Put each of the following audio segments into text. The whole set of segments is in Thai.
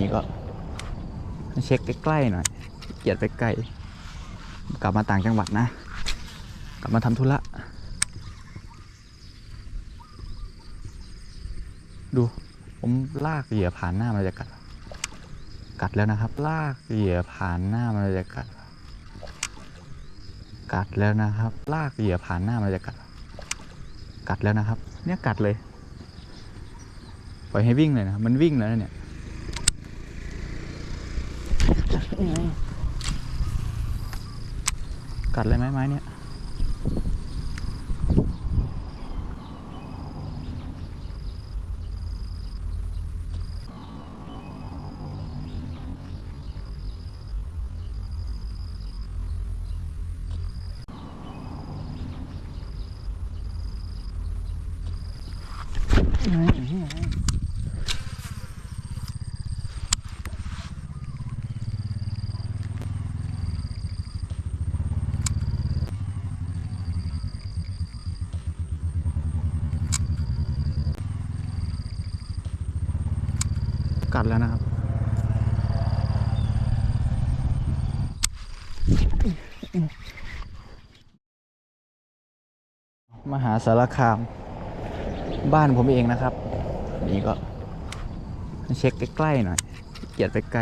นี้ก็เช็คใกล้ๆหน่อยเกียดไปไกล กลับมาต่างจังหวัดนะ กลับมาทำธุระ ดู ผมลากเหยื่อผ่านหน้ามันจะกัด กัดแล้วนะครับ ลากเหยื่อผ่านหน้ามันจะกัด กัดแล้วนะครับ ลากเหยื่อผ่านหน้ามันจะกัด กัดแล้วนะครับ เนี่ยกัดเลย ปล่อยให้วิ่งเลยนะ มันวิ่งแล้วเนี่ย กัดเลยไหมไม้เนี่ย กัดแล้วนะครับ มหาสารคาม บ้านผมเองนะครับ นี่ก็เช็คใกล้ๆหน่อย เกียดไปไกล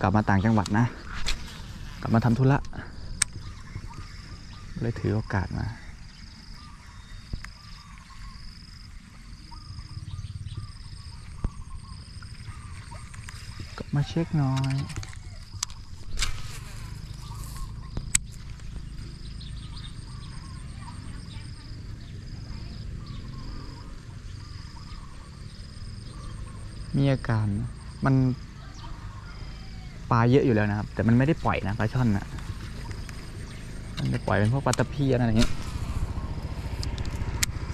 กลับมาต่างจังหวัดนะ กลับมาทำธุระเลยถือโอกาสมา ก็มาเช็คหน่อยมีอาการมันปลาเยอะอยู่แล้วนะครับ แต่มันไม่ได้ปล่อยนะปลาช่อนนะมันจะปล่อยเป็นพวกปลาตะเพียนอะไรอย่างเงี้ย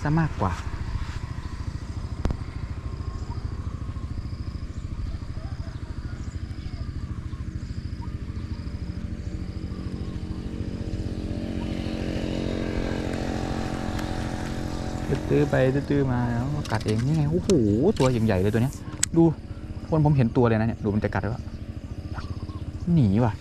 ซะมากกว่า ตื้อไปตื้อมาแล้วกัดเองนี่ไงโอ้โหตัวใหญ่เลยตัวเนี้ย ดูคนผมเห็นตัวเลยนะเนี่ยดูมันจะกัดหรือเปล่าหนีว่ะ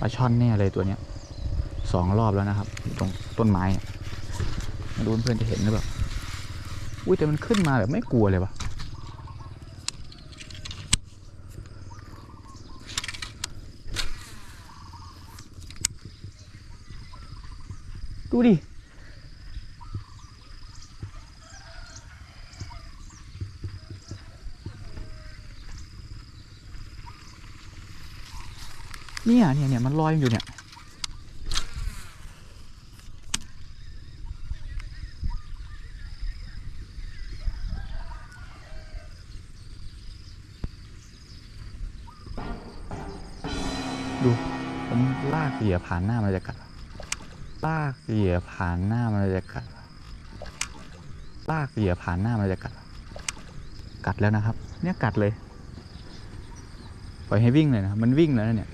ปลาช่อนแน่เลยตัวเนี้ยสองรอบแล้วนะครับ ตรงต้นไม้อะไม่รู้เพื่อนจะเห็นหรือเปล่า อุ้ยแต่มันขึ้นมาแบบไม่กลัวเลยวะดูดิ เนี่ยเนี่ยเนี่ยมันลอยอยู่เนี่ย ดู ผมลากเหยื่อผ่านหน้ามันจะกัด ลากเหยื่อผ่านหน้ามันจะกัด ลากเหยื่อผ่านหน้ามันจะกัด กัดแล้วนะครับ เนี่ยกัดเลย ปล่อยให้วิ่งเลยนะ มันวิ่งแล้วเนี่ย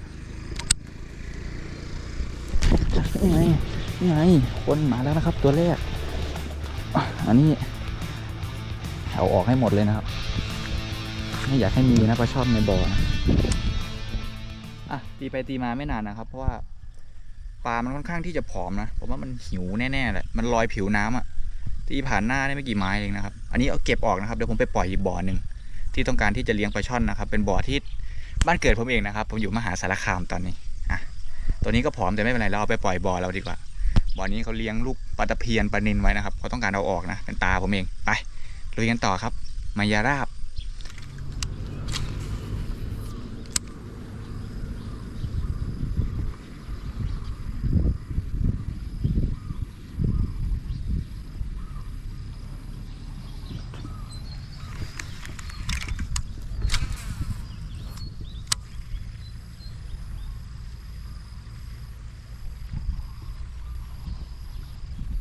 นี่ไงนี่ไงคนมาแล้วนะครับ ตัวแรก อันนี้เอาออกให้หมดเลยนะครับ ไม่อยากให้มีนะปลาช่อนในบ่อนะ ตีไปตีมาไม่นานนะครับ เพราะว่าปลามันค่อนข้างที่จะผอมนะผมว่ามันหิวแน่ๆแหละมันลอยผิวน้ำอะตีผ่านหน้าได้ไม่กี่ไม้เองนะครับ อันนี้เอาเก็บออกนะครับเดี๋ยวผมไปปล่อยอีกบ่อหนึ่งที่ต้องการที่จะเลี้ยงปลาช่อนนะครับ เป็นบ่อที่บ้านเกิดผมเองนะครับ ผมอยู่มหาสารคามตอนนี้อะตัวนี้ก็ผอมแต่ไม่เป็นไรเราเอาไปปล่อยบ่อเราดีกว่าบ่อนี้เขาเลี้ยงลูกปลาตะเพียนปลานินไว้นะครับเขาต้องการเอาออกนะเป็นตาผมเองไปลุยกันต่อครับ มายาราบ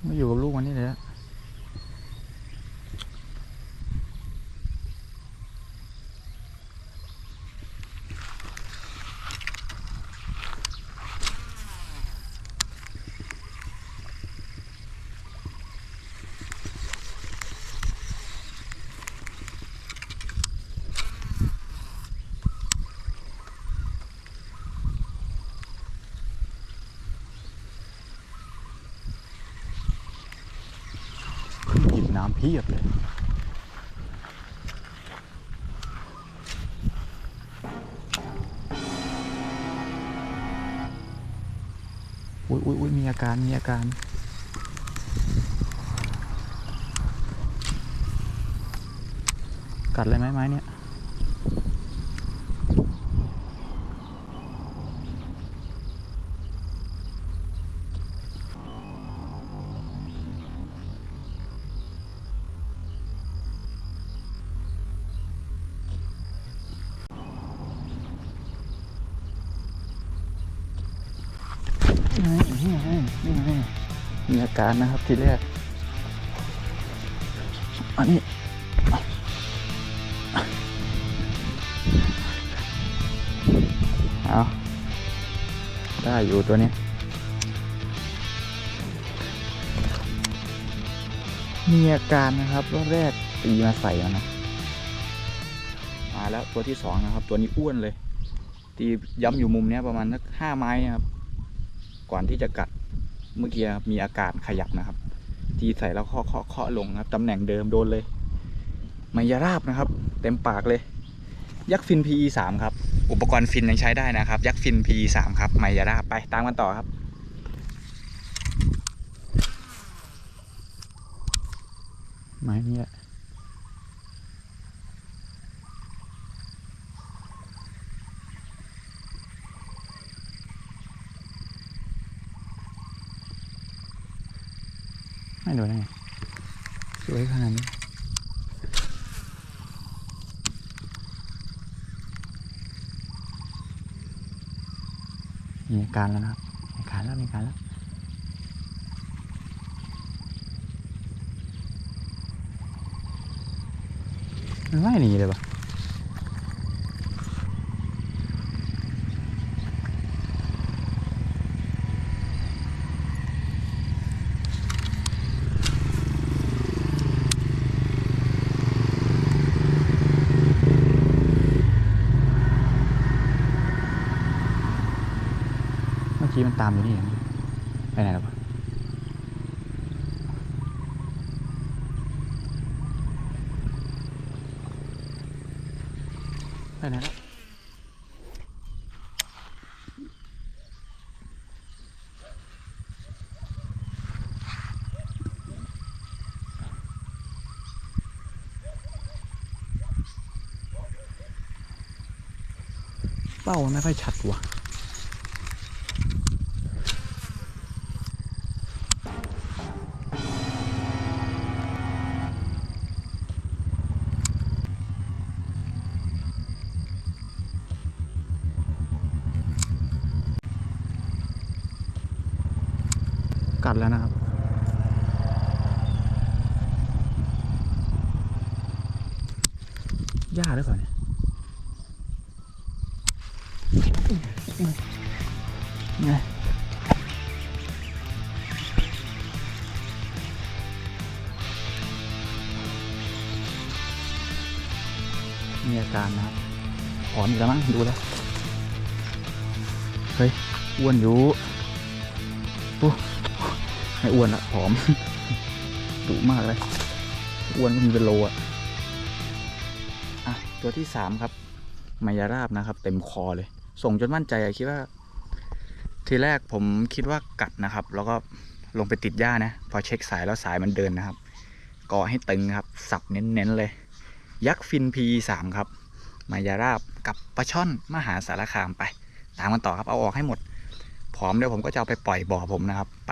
มาอยู่กับลูกมันนี่เลยนะ เพียบเลยอุ้ยอุ้ยอุ้ยมีอาการ มีอาการกัดเลยไหมไม้เนี่ย นี่ไงมีอาการนะครับทีแรก อันนี้เอาได้อยู่ตัวนี้มีอาการนะครับรอบแรกตีมาใส่แล้วนะมาแล้วตัวที่สองนะครับ ตัวนี้อ้วนเลย ตีย้ำอยู่มุมนี้ประมาณสักห้าไม้นะครับ ก่อนที่จะกัด เมื่อกี้มีอาการขยับนะครับ ตีใส่แล้วเคาะเคาะเคาะลงนะครับตำแหน่งเดิมโดนเลยมายาราบนะครับ เต็มปากเลย ยักษ์ฟิน PE 3ครับ อุปกรณ์ฟินยังใช้ได้นะครับ ยักษ์ฟิน PE 3ครับมายาราบไปตามกันต่อครับไม้นี่แหละ ไม่ดูได้ไงสวยขนาดนี้มีการแล้วนะครับมีอาการแล้วมีอาการแล้วมันไม่หนีเลยปะ ตามอยู่นี่เองไปไหนแล้วไปไหนแล้วเป้าไม่ค่อยชัดว่ะ กัดแล้วนะครับ หญ้าหรือเปล่าเนี่ยไงมีอาการนะครับถอนอีกแล้วมั้งดูแล้ว เฮ้ย อ้วนอยู่ปุ๊ ไม่อ้วนละผอม ดุมากเลย อ้วนก็มีเป็นโลอะอะ ตัวที่สามครับ มายาราบนะครับ เต็มคอเลย ส่งจนมั่นใจอะคิดว่า ทีแรกผมคิดว่ากัดนะครับ แล้วก็ลงไปติดหญ้านะ พอเช็คสายแล้วสายมันเดินนะครับก่อให้ตึงครับ สับเน้นๆเลย ยักษ์ฟิน PE 3ครับ มายาราบกับปลาช่อนมหาสารคามไป ตามกันต่อครับเอาออกให้หมด ผอมเดี๋ยวผมก็จะเอาไปปล่อยบ่อผมนะครับไป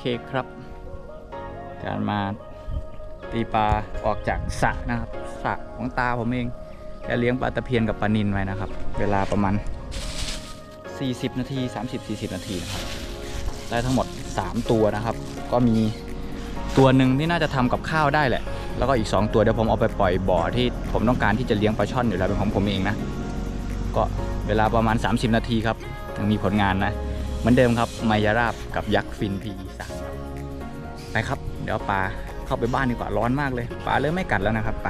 เคครับ การมาตีปลาออกจากสระนะครับสระของตาผมเองแกเลี้ยงปลาตะเพียนกับปลานินไว้นะครับ เวลาประมาณ 40 นาที 30-40 นาทีนะครับ ได้ทั้งหมด 3 ตัวนะครับ ก็มีตัวหนึ่งที่น่าจะทำกับข้าวได้แหละ แล้วก็อีก 2 ตัวเดี๋ยวผมเอาไปปล่อยบ่อที่ผมต้องการที่จะเลี้ยงปลาช่อนอยู่แล้วเป็นของผมเองนะ ก็เวลาประมาณ 30 นาทีครับ ถึงมีผลงานนะ เหมือนเดิมครับ มายาราบกับยักษ์ฟินพีสามไปครับ เดี๋ยวปลาเข้าไปบ้านดีกว่าร้อนมากเลยปลาเริ่มไม่กัดแล้วนะครับไป